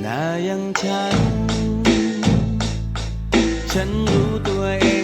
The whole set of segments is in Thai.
หน้ายังฉัน ฉันรู้ตัวเอง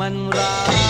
มันรัก